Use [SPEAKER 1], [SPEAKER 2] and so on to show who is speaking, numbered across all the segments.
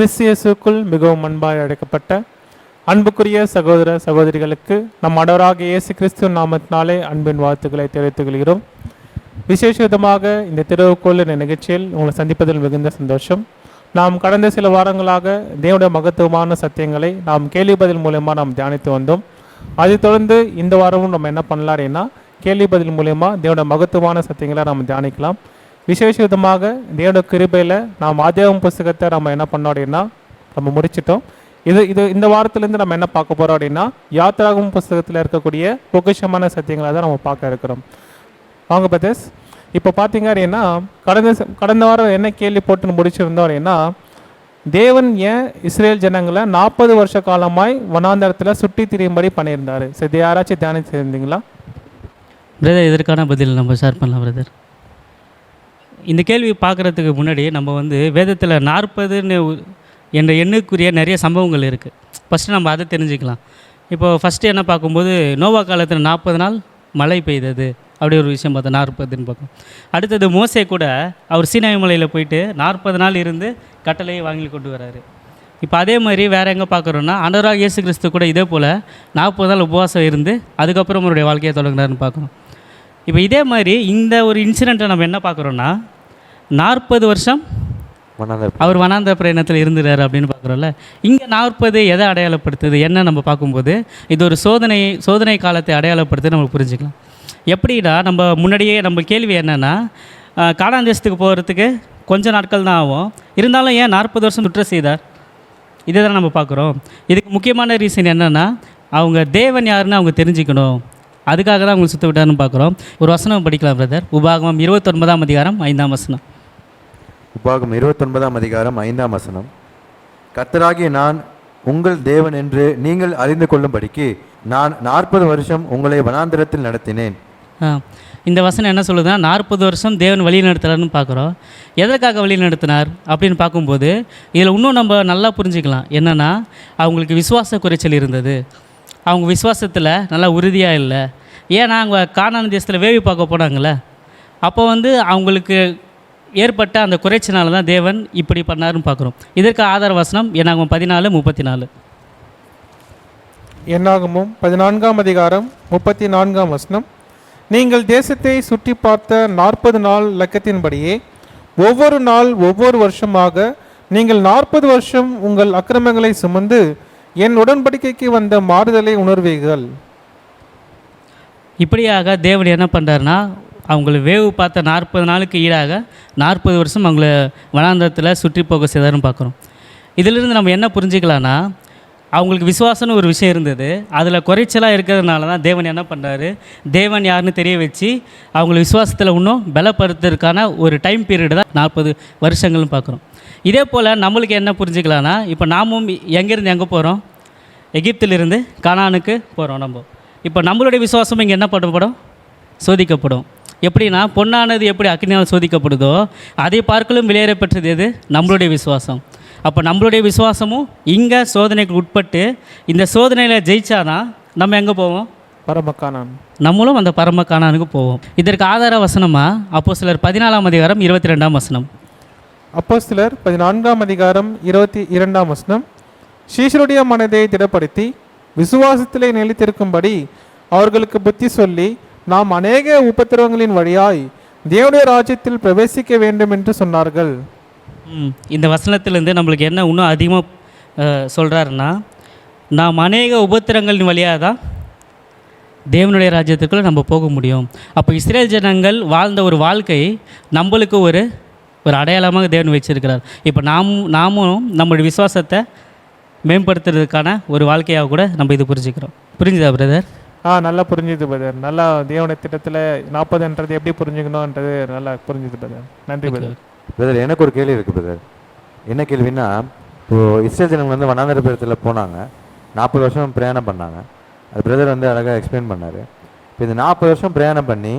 [SPEAKER 1] கிறிஸ்தியசுக்குள் மிகவும் அன்பாய் அழைக்கப்பட்ட அன்புக்குரிய சகோதர சகோதரிகளுக்கு நம் அடவராக இயேசு கிறிஸ்து நாமத்தினாலே அன்பின் வாழ்த்துக்களை தெரிவித்துக் கொள்கிறோம். விசேஷ விதமாக இந்த திருவுக்குள் இந்த நிகழ்ச்சியில் உங்களை சந்திப்பதில் மிகுந்த சந்தோஷம். நாம் கடந்த சில வாரங்களாக தேவனுடைய மகத்துவமான சத்தியங்களை நாம் கேள்வி பதில் மூலயமா நாம் தியானித்து வந்தோம். அதைத் தொடர்ந்து இந்த வாரமும் நம்ம என்ன பண்ணலாம் அப்படின்னா கேள்வி பதில் மூலயமா தேவனுடைய மகத்துவமான சத்தியங்களை நாம் தியானிக்கலாம். விசேஷ விதமாக தேவனோட கிருபையில் நாம் ஆதியாகம் புஸ்தகத்தை நம்ம என்ன பண்ணோம் அப்படின்னா நம்ம முடிச்சிட்டோம். இது இது இந்த வாரத்திலேருந்து நம்ம என்ன பார்க்க போகிறோம் அப்படின்னா யாத்திராகும் புஸ்தகத்தில் இருக்கக்கூடிய பொக்கிஷமான சத்தியங்களை தான் நம்ம பார்க்க இருக்கிறோம். வாங்க பிரதர்ஸ் இப்போ பார்த்தீங்க அப்படின்னா கடந்த கடந்த வாரம் என்ன கேள்வி போட்டு முடிச்சிருந்தோம் அப்படின்னா தேவன் ஏன் இஸ்ரேல் ஜனங்களை நாற்பது வருஷ காலமாய் வனாந்தரத்தில் சுட்டி திரியும்படி பண்ணியிருந்தாரு? சரி யாராச்சும் யாராச்சும் செய்திருந்தீங்களா
[SPEAKER 2] பிரதர் இதற்கான பதில் நம்ம ஷேர் பண்ணலாம் பிரதர். இந்த கேள்வி பார்க்குறதுக்கு முன்னாடி நம்ம வந்து வேதத்தில் நாற்பதுன்னு என்ற எண்ணுக்குரிய நிறைய சம்பவங்கள் இருக்குது ஃபஸ்ட்டு நம்ம அதை தெரிஞ்சுக்கலாம். இப்போ ஃபஸ்ட்டு என்ன பார்க்கும்போது நோவா காலத்தில் நாற்பது நாள் மழை பெய்தது. அப்படி ஒரு விஷயம் பார்த்தோம் நாற்பதுன்னு பார்க்கணும். அடுத்தது மோசே கூட அவர் சீனாய் மலையில் போயிட்டு நாற்பது நாள் இருந்து கட்டளையை வாங்கி கொண்டு வராரு. இப்போ அதே மாதிரி வேறு எங்கே பார்க்குறோன்னா அண்டராக இயேசு கிறிஸ்து கூட இதே போல் நாற்பது நாள் உபவாசம் இருந்து அதுக்கப்புறம் அவருடைய வாழ்க்கையை தொடங்கினார்னு பார்க்கணும். இப்போ இதே மாதிரி இந்த ஒரு இன்சிடெண்ட்டை நம்ம என்ன பார்க்குறோன்னா நாற்பது வருஷம் அவர் வனாந்த பிரயாணத்தில் இருந்துறாரு அப்படின்னு பார்க்குறோம்ல. இங்கே நாற்பது எதை அடையாளப்படுத்துது? என்ன நம்ம பார்க்கும்போது இது ஒரு சோதனை சோதனை காலத்தை அடையாளப்படுத்தி நம்ம புரிஞ்சுக்கலாம். எப்படின்னா நம்ம முன்னாடியே நம்ம கேள்வி என்னென்னா காணாந்த தேசத்துக்கு போகிறதுக்கு கொஞ்ச நாட்கள் தான் ஆகும். இருந்தாலும் ஏன் நாற்பது வருஷம் சுற்ற செய்தார்? இதை தான் நம்ம பார்க்குறோம். இதுக்கு முக்கியமான ரீசன் என்னென்னா அவங்க தேவன் யாருன்னு அவங்க தெரிஞ்சுக்கணும். அதுக்காக தான் அவங்க சுத்த விட்டாருன்னு பார்க்குறோம். ஒரு வசனம் படிக்கலாம் பிரதர் உபாகமம் இருபத்தொன்பதாம் அதிகாரம் ஐந்தாம் வசனம்.
[SPEAKER 3] உபாகம் இருபத்தொன்பதாம் அதிகாரம் ஐந்தாம் வசனம். கர்த்தராகிய நான் உங்கள் தேவன் என்று நீங்கள் அறிந்து கொள்ளும்படிக்கு நான் நாற்பது வருஷம் உங்களை வனாந்திரத்தில் நடத்தினேன்.
[SPEAKER 2] இந்த வசனம் என்ன சொல்லுதுன்னா நாற்பது வருஷம் தேவன் வழி நடத்துறாருன்னு பார்க்குறோம். எதற்காக வழி நடத்தினார்? அப்படின்னு பார்க்கும்போது இதில் இன்னும் நம்ம நல்லா புரிஞ்சுக்கலாம். என்னென்னா அவங்களுக்கு விசுவாச குறைச்சல் இருந்தது. அவங்க விசுவாசத்தில் நல்லா உறுதியாக இல்லை. ஏன்னா அவங்க காணான தேசத்தில் வேவி பார்க்க போனாங்கள்ல அப்போ வந்து அவங்களுக்கு ஏற்பட்ட அந்த குறைச்சினால தான் தேவன் இப்படி பண்ணாருன்னு பார்க்குறோம். இதற்கு ஆதார வசனம் என்னாகும் பதினாலு முப்பத்தி நாலு
[SPEAKER 1] என்னாகமும் பதினான்காம் அதிகாரம் முப்பத்தி நான்காம் வசனம். நீங்கள் தேசத்தை சுற்றி பார்த்த நாற்பது நாள் லக்கத்தின்படியே ஒவ்வொரு நாள் ஒவ்வொரு வருஷமாக நீங்கள் நாற்பது வருஷம் உங்கள் அக்கிரமங்களை சுமந்து என் உடன்படிக்கைக்கு வந்த மாறுதலை உணர்வீர்கள்.
[SPEAKER 2] இப்படியாக தேவன் என்ன பண்ணுறாருனா அவங்கள வேவு பார்த்த நாற்பது நாளுக்கு ஈடாக நாற்பது வருஷம் அவங்கள வனாந்தரத்தில் சுற்றி போக செய்தாருன்னு பார்க்குறோம். இதிலிருந்து நம்ம என்ன புரிஞ்சுக்கலாம்னா அவங்களுக்கு விசுவாசம்னு ஒரு விஷயம் இருந்தது. அதில் குறைச்சலாக இருக்கிறதுனால தான் தேவன் என்ன பண்ணுறாரு தேவன் யாருன்னு தெரிய வச்சு அவங்கள விசுவாசத்தில் இன்னும் பலப்படுத்துறதுக்கான ஒரு டைம் பீரியடு தான் நாற்பது வருஷங்கள்னு பார்க்குறோம். இதே போல் நம்மளுக்கு என்ன புரிஞ்சுக்கலாம்னா இப்போ நாமும் எங்கேருந்து எங்கே போகிறோம் எகிப்திலிருந்து கனானுக்கு போகிறோம் நம்ம. இப்போ நம்மளுடைய விசுவாசம் இங்கே என்ன பண்ணப்படும் சோதிக்கப்படும். எப்படின்னா பொன்னானது எப்படி அக்னியால் சோதிக்கப்படுதோ அதை பார்க்கலும் விலையேற பெற்றது எது? நம்மளுடைய விசுவாசம். அப்போ நம்மளுடைய விசுவாசமும் இங்கே சோதனைக்கு உட்பட்டு இந்த சோதனையில் ஜெயிச்சாதான் நம்ம எங்கே போவோம்?
[SPEAKER 1] பரமக்கானான்
[SPEAKER 2] நம்மளும் அந்த பரம கானானுக்கு போவோம். இதற்கு ஆதார வசனமாக அப்போ சிலர் பதினாலாம் அதிகாரம் இருபத்தி ரெண்டாம் வசனம்
[SPEAKER 1] அப்போஸ்தலர் பதினான்காம் அதிகாரம் இருபத்தி இரண்டாம் வசனம் சீஷருடைய மனதை திடப்படுத்தி விசுவாசத்திலே நிலைத்திருக்கும்படி அவர்களுக்கு புத்தி சொல்லி நாம் அநேக உபத்திரவங்களின் வழியாய் தேவனுடைய ராஜ்யத்தில் பிரவேசிக்க வேண்டும் என்று சொன்னார்கள்.
[SPEAKER 2] இந்த வசனத்திலேருந்து நம்மளுக்கு என்ன இன்னும் அதிகமாக சொல்கிறாருன்னா நாம் அநேக உபத்திரங்களின் வழியாக தான் தேவனுடைய ராஜ்யத்துக்குள்ளே நம்ம போக முடியும். அப்போ இஸ்ரேல் ஜனங்கள் வாழ்ந்த ஒரு வாழ்க்கை நம்மளுக்கு ஒரு ஒரு அடையாளமாக தேவன் வச்சிருக்கிறார் இப்போ நாம் நாமும் நம்மளுடைய விசுவாசத்தை மேம்படுத்துறதுக்கான ஒரு வாழ்க்கையாக கூட நம்ம இது புரிஞ்சுக்கிறோம். புரிஞ்சுதா பிரதர்
[SPEAKER 1] ஆ நல்லா புரிஞ்சுது பதர் நல்லா தேவனுடைய திட்டத்தில் நாற்பதுன்றது எப்படி புரிஞ்சுக்கணுன்றது நல்லா புரிஞ்சுது பதர் நன்றி பதர்
[SPEAKER 3] பிரதர் எனக்கு ஒரு கேள்வி இருக்குது பிரதர் என்ன கேள்வின்னா இப்போ இஸ்ரேல் ஜனங்கள் வந்து வனாந்தர பிரதத்தில் போனாங்க. நாற்பது வருஷம் பிரயாணம் பண்ணாங்க. அது பிரதர் வந்து அழகாக எக்ஸ்பிளைன் பண்ணார். இப்போ இந்த நாற்பது வருஷம் பிரயாணம் பண்ணி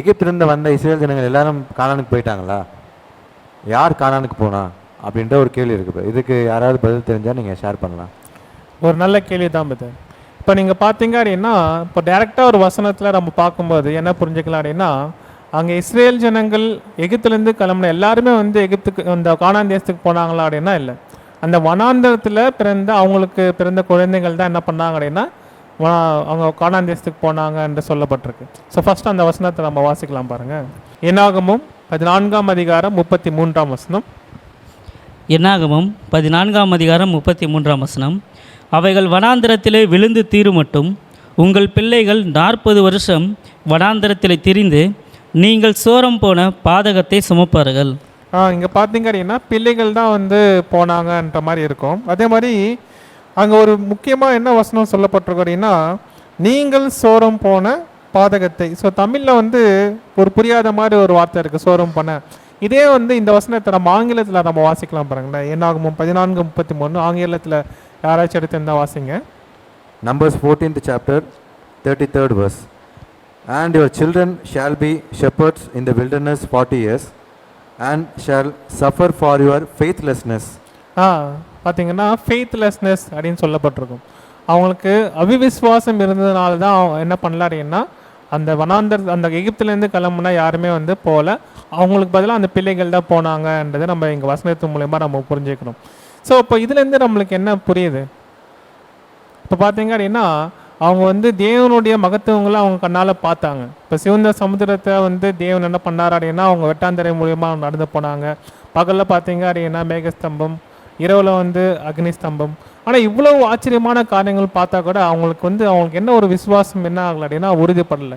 [SPEAKER 3] எகிப்திலிருந்து வந்த இஸ்ரேல் ஜனங்கள் எல்லாரும் கானானுக்கு போயிட்டாங்களா? யார் கானானுக்கு போனா? அப்படின்ற ஒரு கேள்வி இருக்குது இதுக்கு யாராவது பதில் தெரிஞ்சால் நீங்கள் ஷேர் பண்ணலாம்.
[SPEAKER 1] ஒரு நல்ல கேள்வி தான் பதில் இப்போ நீங்கள் பார்த்தீங்க அப்படின்னா இப்போ டேரெக்டாக ஒரு வசனத்தில் நம்ம பார்க்கும்போது என்ன புரிஞ்சுக்கலாம் அப்படின்னா அங்கே இஸ்ரேல் ஜனங்கள் எகிப்துலேருந்து கிளம்புன எல்லாருமே வந்து எகிப்துக்கு அந்த காணாந்தேசத்துக்கு போனாங்களா அப்படின்னா இல்லை. அந்த வனாந்தரத்தில் பிறந்த அவங்களுக்கு பிறந்த குழந்தைகள் தான் என்ன பண்ணாங்க அப்படின்னா அவங்க காணாந்தேசத்துக்கு போனாங்க என்று சொல்லப்பட்டிருக்கு. ஸோ ஃபஸ்ட் அந்த வசனத்தை நம்ம வாசிக்கலாம் பாருங்கள் என்னாகமும் பதினான்காம் அதிகாரம் முப்பத்தி மூன்றாம் வசனம்.
[SPEAKER 2] என்னாகமும் பதினான்காம் அதிகாரம் முப்பத்தி மூன்றாம் வசனம். அவைகள் வனாந்திரத்திலே விழுந்து தீருமட்டும். உங்கள் பிள்ளைகள் நாற்பது வருஷம் வனாந்திரத்திலே திரிந்து நீங்கள் சோரம் போன பாதகத்தை சுமப்பார்கள்.
[SPEAKER 1] ஆ இங்கே பார்த்தீங்க அப்படின்னா பிள்ளைகள் தான் வந்து போனாங்கன்ற மாதிரி இருக்கும். அதே மாதிரி அங்கே ஒரு முக்கியமாக என்ன வசனம் சொல்லப்பட்டிருக்கு அப்படின்னா நீங்கள் சோரம் போன பாதகத்தை. ஸோ தமிழில் வந்து ஒரு புரியாத மாதிரி ஒரு வார்த்தை இருக்குது சோரம் போன. இதே வந்து இந்த வசனத்தை நம்ம ஆங்கிலத்தில் நம்ம வாசிக்கலாம் பாருங்களேன் என்னாகும் பதினான்கு முப்பத்தி மூணு ஆங்கிலத்தில் யாராச்சும் எடுத்து வாசிங்க
[SPEAKER 3] Numbers 14th chapter, 33rd verse. And your children shall be shepherds in the wilderness 40 years, and shall suffer for your faithlessness.
[SPEAKER 1] ஆ பார்த்தீங்கன்னா ஃபெய்த்லெஸ்னஸ் அப்படின்னு சொல்லப்பட்டிருக்கும் அவங்களுக்கு அவிவிஸ்வாசம் இருந்ததுனால தான் அவங்க என்ன பண்ணல அப்படின்னா அந்த வனாந்தர் அந்த எகிப்துலேருந்து கிளம்புனா யாருமே வந்து போகல. அவங்களுக்கு பதிலாக அந்த பிள்ளைகள் தான் போனாங்கன்றதை நம்ம எங்கள் வசனத்து மூலயமா நம்ம புரிஞ்சுக்கணும். ஸோ இப்போ இதுலேருந்து நம்மளுக்கு என்ன புரியுது? இப்போ பார்த்தீங்க அப்படின்னா அவங்க வந்து தேவனுடைய மகத்துவங்களை அவங்க கண்ணால் பார்த்தாங்க. இப்போ சிவந்த சமுத்திரத்தை வந்து தேவன் என்ன பண்ணார் அப்படின்னா அவங்க வெட்டாந்தரை மூலியமா நடந்து போனாங்க. பகலில் பார்த்தீங்க அப்படின்னா மேகஸ்தம்பம் இரவில் வந்து அக்னி ஸ்தம்பம் ஆனால் இவ்வளவு ஆச்சரியமான காரியங்கள் பார்த்தா கூட அவங்களுக்கு வந்து அவங்களுக்கு என்ன ஒரு விசுவாசம் என்ன ஆகல அப்படின்னா உறுதிப்படலை.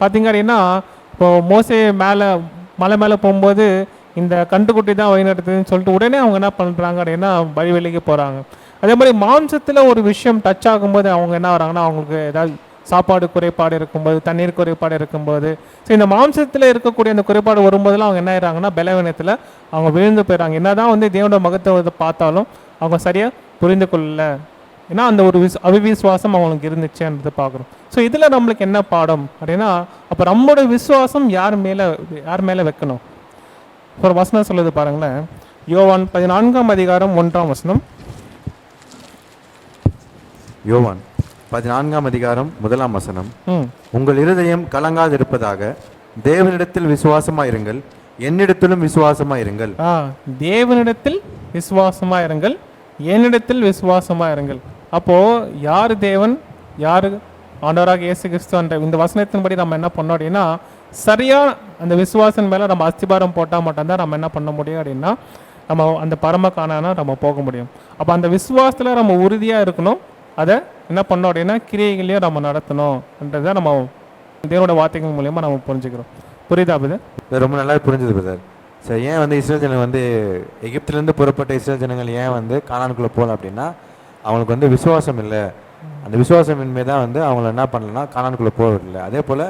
[SPEAKER 1] பார்த்தீங்க அப்படின்னா இப்போ மோசே மேலே மலை மேலே போகும்போது இந்த கண்டுக்குட்டி தான் வழிநடத்துதுன்னு சொல்லிட்டு உடனே அவங்க என்ன பண்ணுறாங்க அப்படின்னா வழி வெளிக்கு போகிறாங்க அதே மாதிரி மாம்சத்தில் ஒரு விஷயம் டச் ஆகும்போது அவங்க என்ன வராங்கன்னா அவங்களுக்கு ஏதாவது சாப்பாடு குறைபாடு இருக்கும்போது தண்ணீர் குறைபாடு இருக்கும்போது ஸோ இந்த மாம்சத்தில் இருக்கக்கூடிய அந்த குறைபாடு வரும்போதெல்லாம் அவங்க என்ன ஆயிடுறாங்கன்னா பலவீனத்தில் அவங்க விழுந்து போயிடுறாங்க. என்னதான் வந்து தேவனோட மகத்துவத்தை பார்த்தாலும் அவங்க சரியாக புரிந்து கொள்ளல ஏன்னா அந்த ஒரு விஸ் அவிவிசுவாசம் அவங்களுக்கு இருந்துச்சுன்றது பார்க்குறோம். ஸோ இதில் நம்மளுக்கு என்ன பாடம்? அப்படின்னா அப்போ நம்மளோட விசுவாசம் யார் மேலே யார் மேலே வைக்கணும்? ஒரு வசனம் சொல்லுது பாருங்களேன். யோவான் பதினான்காம் அதிகாரம் ஒன்றாம் வசனம்.
[SPEAKER 3] யோவான் பதினான்காம் அதிகாரம் முதலாம் வசனம்.
[SPEAKER 1] ம்.
[SPEAKER 3] உங்கள் இருதயம் கலங்காதிருப்பதாக தேவனிடத்தில் விசுவாசமாயிருங்கள் என்னிடத்திலும் விசுவாசமாயிருங்கள்.
[SPEAKER 1] ஆ தேவனிடத்தில் விசுவாசமாக இருங்கள் என்னிடத்தில் விசுவாசமாக இருங்கள் அப்போது யார் தேவன்? யார் ஆண்டவராக இயேசு கிறிஸ்துவன்ற இந்த வசனத்தின்படி நம்ம என்ன பண்ணோம் அப்படின்னா சரியாக அந்த விசுவாசன் மேலே நம்ம அஸ்திபாரம் போட்டால் மட்டும்தான் நம்ம என்ன பண்ண முடியும் அப்படின்னா நம்ம அந்த பரம காணானா நம்ம போக முடியும். அப்போ அந்த விசுவாசத்தில் நம்ம உறுதியாக இருக்கணும். அதை என்ன பண்ணோம் அப்படின்னா கிரியைகளையும் நம்ம நடத்தணும்ன்றதை நம்ம தேவனோட வார்த்தைகள் மூலயமா நம்ம புரிஞ்சுக்கிறோம். புரியுதா பிரதர்
[SPEAKER 3] இது ரொம்ப நல்லா புரிஞ்சுது பிரதர் ஸோ ஏன் வந்து இஸ்ரேல் ஜனங்கள் வந்து எகிப்திலேருந்து புறப்பட்ட இஸ்ரேல் ஜனங்கள் ஏன் வந்து காணான்குள்ளே போகல அப்படின்னா அவங்களுக்கு வந்து விசுவாசம் இல்லை. அந்த விசுவாசமின்மை தான் வந்து அவங்கள என்ன பண்ணலன்னா போகிறது இல்லை அதே போல்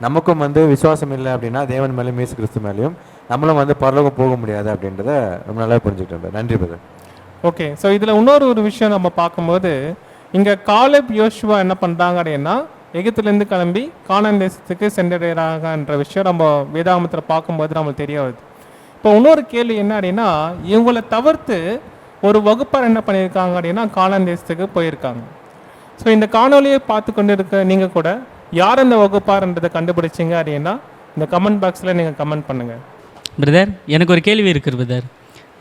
[SPEAKER 3] நமக்கும் வந்து விசுவாசம் இல்லை அப்படின்னா தேவன் மேலேயும் இயேசு கிறிஸ்து மேலேயும் நம்மளும் வந்து பரலோகம் போக முடியாது அப்படின்றத ரொம்ப நல்லா புரிஞ்சுக்கிட்டு நன்றி பிரதர்
[SPEAKER 1] ஓகே ஸோ இதில் இன்னொரு ஒரு விஷயம் நம்ம பார்க்கும்போது இங்கே காலேப் யோசுவா என்ன பண்ணுறாங்க அப்படின்னா எகிப்துலேருந்து கிளம்பி கானான் தேசத்துக்கு சென்றடைகிறாங்கன்ற விஷயம் நம்ம வேதாகமத்தில் பார்க்கும்போது நம்மளுக்கு தெரிய வருது. இப்போ இன்னொரு கேள்வி என்ன அப்படின்னா இவங்களை தவிர்த்து ஒரு வகுப்பார் என்ன பண்ணியிருக்காங்க அப்படின்னா காலாந்தேசத்துக்கு போயிருக்காங்க. ஸோ இந்த காணொலியை பார்த்து கொண்டு இருக்க நீங்கள் கூட யார் அந்த வகுப்பார்ன்றதை கண்டுபிடிச்சிங்க அப்படின்னா இந்த கமெண்ட் பாக்ஸில் நீங்கள் கமெண்ட் பண்ணுங்கள்
[SPEAKER 2] பிரதர் எனக்கு ஒரு கேள்வி இருக்குது பிரதர்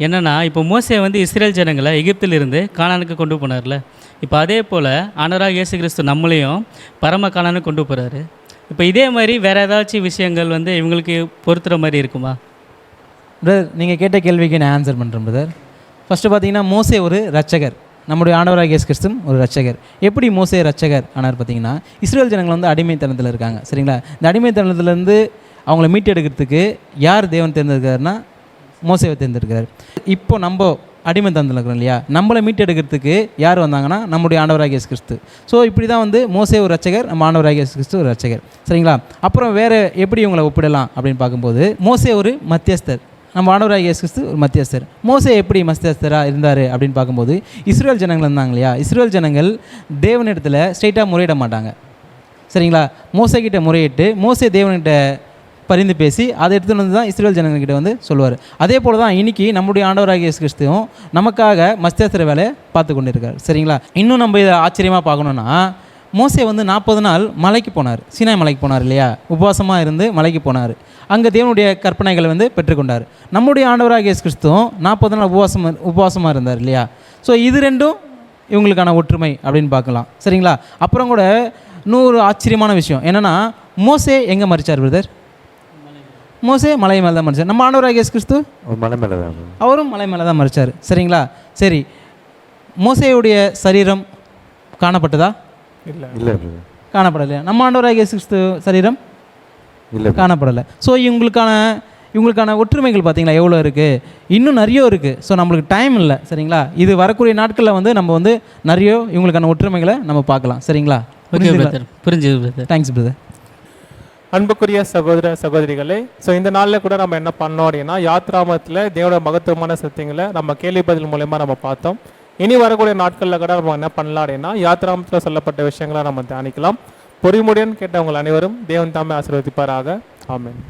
[SPEAKER 2] என்னென்னா இப்போ மோசே வந்து இஸ்ரேல் ஜனங்களை எகிப்திலிருந்து காணானுக்கு கொண்டு போனார்ல. இப்போ அதே போல் அனராக இயேசு கிறிஸ்து நம்மளையும் பரம காணானுக்கு கொண்டு போகிறாரு இப்போ இதே மாதிரி வேறு ஏதாச்சும் விஷயங்கள் வந்து இவங்களுக்கு பொருத்துகிற மாதிரி இருக்குமா?
[SPEAKER 4] பிரதர் நீங்கள் கேட்ட கேள்விக்கு நான் ஆன்சர் பண்ணுறேன் பிரதர் ஃபஸ்ட்டு பார்த்தீங்கன்னா மோசே ஒரு ரட்சகர் நம்முடைய ஆண்டவராக இயேசு கிறிஸ்தும் ஒரு ரட்சகர் எப்படி மோசே ரட்சகர் ஆனார் பார்த்தீங்கன்னா இஸ்ரேல் ஜனங்கள் வந்து அடிமைத்தனத்தில் இருக்காங்க. சரிங்களா? இந்த அடிமைத்தனத்துலேருந்து அவங்கள மீட்டெடுக்கிறதுக்கு யார் தேவன் தேர்ந்தெடுக்கிறாருன்னா மோசேவை தேர்ந்தெடுக்கிறார். இப்போ நம்ம அடிமைத்தனத்தில் இருக்கிறோம் இல்லையா? நம்மளை மீட்டெடுக்கிறதுக்கு யார் வந்தாங்கன்னா நம்முடைய ஆண்டவராக இயேசு கிறிஸ்து ஸோ இப்படி தான் வந்து மோசே ஒரு ரட்சகர் நம்ம ஆண்டவராக இயேசு கிறிஸ்து ஒரு ரட்சகர் சரிங்களா? அப்புறம் வேறு எப்படி இவங்களை ஒப்பிடலாம் அப்படின்னு பார்க்கும்போது மோசே ஒரு மத்தியஸ்தர். நம்ம ஆண்டவராக இயேசு கிறிஸ்து ஒரு மத்தியஸ்தர். மோசே எப்படி மத்தியஸ்தராக இருந்தார் அப்படின்னு பார்க்கும்போது இஸ்ரேல் ஜனங்கள் இருந்தாங்க இல்லையா? இஸ்ரேல் ஜனங்கள் தேவனிடத்தில் ஸ்ட்ரெயிட்டாக முறையிட மாட்டாங்க. சரிங்களா? மோசைக்கிட்ட முறையிட்டு மோசே தேவன்கிட்ட பரிந்து பேசி அதை எடுத்துகிட்டு வந்து தான் இஸ்ரேல் ஜனங்கள்கிட்ட வந்து சொல்லுவார். அதே போல் தான் இன்னைக்கு நம்முடைய ஆண்டவராகிய இயேசு கிறிஸ்துவும் நமக்காக மஸ்தியஸ்திர வேலையை பார்த்து கொண்டு இருக்கார் சரிங்களா? இன்னும் நம்ம இதை ஆச்சரியமாக பார்க்கணுன்னா மோசே வந்து நாற்பது நாள் மலைக்கு போனார். சீனாய் மலைக்கு போனார் இல்லையா? உபவாசமாக இருந்து மலைக்கு போனார். அங்கே தேவனுடைய கற்பனைகளை வந்து பெற்றுக்கொண்டார். நம்முடைய ஆண்டவராக இயேசு கிறிஸ்துவும் நாற்பது நாள் உபவாசம் உபவாசமாக இருந்தார் இல்லையா? ஸோ இது ரெண்டும் இவங்களுக்கான ஒற்றுமை அப்படின்னு பார்க்கலாம். சரிங்களா? அப்புறம் கூட இன்னொரு ஆச்சரியமான விஷயம். என்னென்னா மோசே எங்கே மறிச்சார் பிரதர் மோசே மலை மேலே தான் மறிச்சார் நம்ம ஆண்டவராக இயேசு கிறிஸ்து
[SPEAKER 3] மலை மேலே தான்.
[SPEAKER 4] அவரும் மலை மேலே தான் மறிச்சார் சரிங்களா? சரி. மோசேயுடைய சரீரம் காணப்பட்டதா?
[SPEAKER 1] இல்லை
[SPEAKER 3] இல்லை.
[SPEAKER 4] காணப்படலையா? நம்ம ஆண்டவராக இயேசு கிறிஸ்து சரீரம்?
[SPEAKER 3] இல்லை.
[SPEAKER 4] காணப்படலை. ஸோ இவங்களுக்கான இவங்களுக்கான ஒற்றுமைகள் பார்த்தீங்களா? எவ்வளோ இருக்குது இன்னும் நிறைய இருக்குது ஸோ நம்மளுக்கு டைம் இல்லை. சரிங்களா? இது வரக்கூடிய நாட்களில் வந்து நம்ம வந்து நிறைய இவங்களுக்கான ஒற்றுமைகளை நம்ம பார்க்கலாம். சரிங்களா?
[SPEAKER 2] ஓகே பிரதர் புரிஞ்சுது பிரதர்
[SPEAKER 4] தேங்க்ஸ் பிரதர்
[SPEAKER 1] அன்புக்குரிய சகோதர சகோதரிகளே ஸோ இந்த நாளில் கூட நம்ம என்ன பண்ணோம் அப்படின்னா யாத்ராமத்தில் தேவனோட மகத்துவமான சத்தியங்களை நம்ம கேள்வி பதில் மூலயமா நம்ம பார்த்தோம். இனி வரக்கூடிய நாட்களில் கூட நம்ம என்ன பண்ணலாம் அப்படின்னா யாத்ராமத்தில் சொல்லப்பட்ட விஷயங்களை நம்ம தியானிக்கலாம். பொறிமுடியன் கேட்டவங்கள் அனைவரும் தேவன் தாமே ஆசீர்வதிப்பாராக. ஆமேன்.